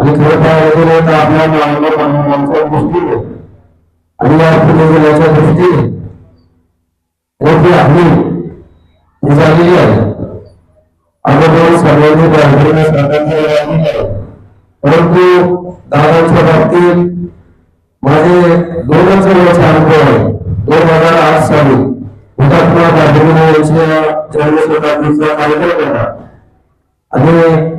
आणि खरं पाहायला गेलं तर आपल्या मानव मानवांच्या दृष्टीने आणि या पुणे जिल्ह्याच्या दृष्टीने मोठी ही झालेली आहे. अगोदर सर्वांनी प्राधान्य सरकारने परंतु दादांच्या बाबतीत माझे दोनच वर्ष अनुभव आहे. दोन हजार आठ साली हुतात्मा गांधींनी यांच्या जन्मशताब्दीचा कार्यक्रम होता. आणि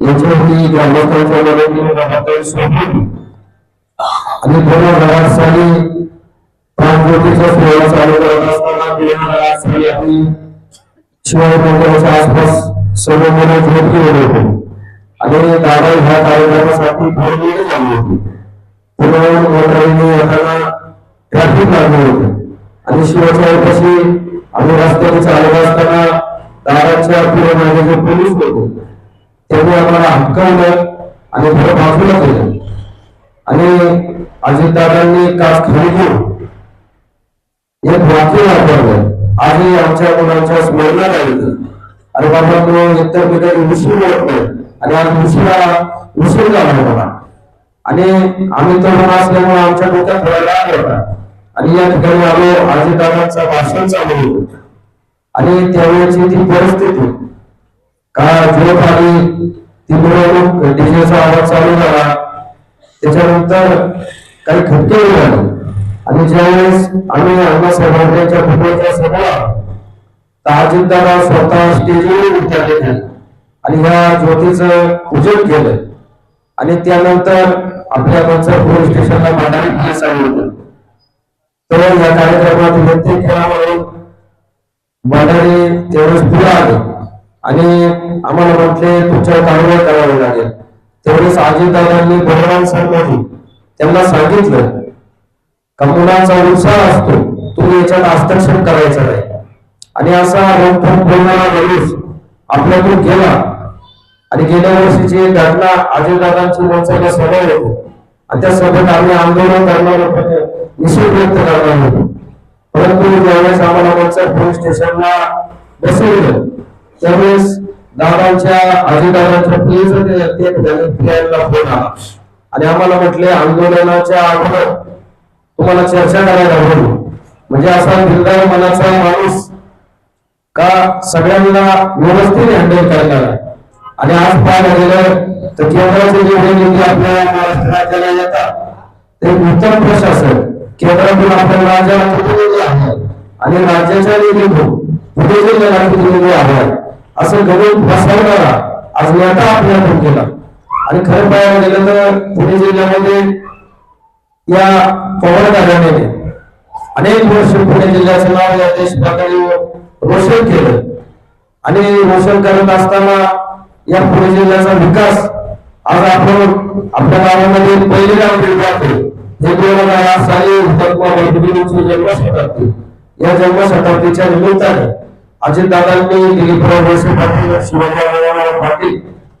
यांच्यावरती ग्रामस्थांच्या आणि दोन हजार साली प्राणज्योतीचा सोहळा चालू करत असताना दोन हजार आम्ही शिवाय मंदिराच्या आसपास सर्व मुलं झोपली होते. आणि दादा ह्या कार्यक्रमासाठी भरलेली झाली होती. पुन्हा मोटरीने येताना ट्रॅफिक लागले होते. आणि शिवाच्या वेळपाशी आम्ही रस्त्याने चालत असताना दादाच्या पुढे माझे जे पोलीस होते त्यामुळे आम्हाला हक्कावलं आणि थोडं बाजूला केलं आणि अजितदादांनी काच खाली घेऊन एक वाक्य वापरलं आजही आमच्या मुलांच्या स्मरणात आलं अरे बाबा तो एकतर मी काही उशीर होत नाही. आणि आज उशिरा उशीर झाला मला. आणि आम्ही तरुण असल्यामुळे आमच्या डोक्यात थोडा राग होता. आणि या ठिकाणी आलो अजितदादांचं भाषण चालू होतं. आणि त्यावेळेची ती परिस्थिती का झोप आली ती डीजेचा आवाज चालू झाला. त्याच्यानंतर काही खटके झाले आणि ज्यावेळेस आम्ही अण्णा साहेबांच्या पुतळ्याच्या सभा अजितदादा स्वतः स्टेजवर उतरले आणि ह्या ज्योतीचं पूजन केलं. आणि त्यानंतर आपल्या मनसर पोलीस स्टेशनला मांडावी हे सांगितलं. तर या कार्यक्रमात व्यक्ती केला मांडारी तेवढंच पुढे आले. आणि आम्हाला म्हटले तुमच्या कारवाई करावी लागेल. त्यावेळेस अजितदादांनी बलवान सरमध्ये त्यांना सांगितलं का उत्साह असतो तुम्ही याच्यात हस्तक्षेप करायचा नाही. आणि असा रोखोक बोलणारा माणूस आपल्याकडून गेला. आणि गेल्या वर्षीची एक घटना अजितदादांची मनसेला सभा होती आणि त्या सभेत आम्ही आंदोलन करणार होतो निषेध व्यक्त करणार होतो. परंतु ज्यावेळेस आम्हाला मनसर पोलीस स्टेशनला बसवलं त्यावेळेस दादांच्या आजीदादांच्या प्लीज ते फिरायला फोन आला आणि आम्हाला म्हटले आंदोलनाच्या अगोदर तुम्हाला चर्चा करायला बोलू म्हणजे असा दिलदार मनाचा माणूस का सगळ्यांना व्यवस्थित हँडल करणार? आणि आज पाय झालेलं तर केंद्राचे जे निधी आपल्या महाराष्ट्र राज्याला येतात ते उत्तम प्रशासन केंद्रातून आपण राज्याला किती आहे. आणि राज्याच्या निधीतून पुढे जिल्ह्याला किती आहे असं गणित बसवणारा आज नेता आपल्याकडून केला. आणि खरं पाहायला गेलं तर पुणे जिल्ह्यामध्ये या पवार दादाने अनेक वर्ष पुणे जिल्ह्याचं नाव या देश पातळीवर रोशन केलं. आणि रोशन करत असताना या पुणे जिल्ह्याचा विकास आज आपण आपल्या गावामध्ये पहिले गाव जातो हे दोन हजार आठ साली हुतात्मा गांधीजींची जन्मशताब्दी. या जन्मशताब्दीच्या निमित्ताने अजितदादांनी दिलीपराव वळसे पाटील शिवाजीराव पाटील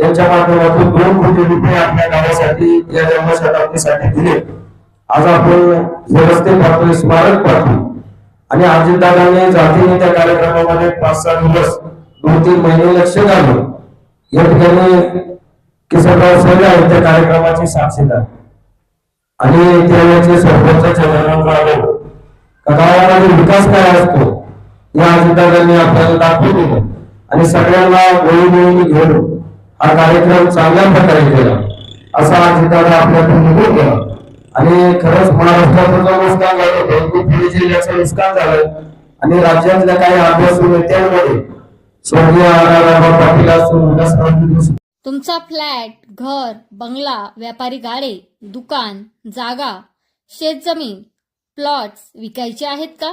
यांच्या माध्यमातून दोन कोटी रुपये आपल्या गावासाठी या जन्मशताब्दीसाठी दिले. आज आपण हे रस्ते पाहतोय स्मारक पाहतोय. आणि अजितदादांनी जातीने त्या कार्यक्रमामध्ये पाच सहा दिवस दोन तीन महिने लक्ष घालून या ठिकाणी किसनराव सैल आहेत त्या कार्यक्रमाचे साक्षीदार आणि त्यावेळेचे सरपंच चंद्रराव जाधव गावामध्ये विकास काय असतो? या अधिकाऱ्यांनी आपल्याला दाखवून दिलं आणि सगळ्यांना गोळी मिळून घेऊन हा कार्यक्रम चांगल्या प्रकारे केला. असा अधिकार आपल्याकडून निघून गेला आणि खरंच महाराष्ट्राचं जो नुकसान झालं होतं पुणे जिल्ह्याचं नुकसान झालं. आणि राज्यातल्या काही आदिवासी नेत्यांमध्ये स्वर्गीय आराराव पाटील असो तुमचा फ्लॅट घर बंगला व्यापारी गाडे दुकान जागा शेतजमीन प्लॉट्स विकायचे आहेत का?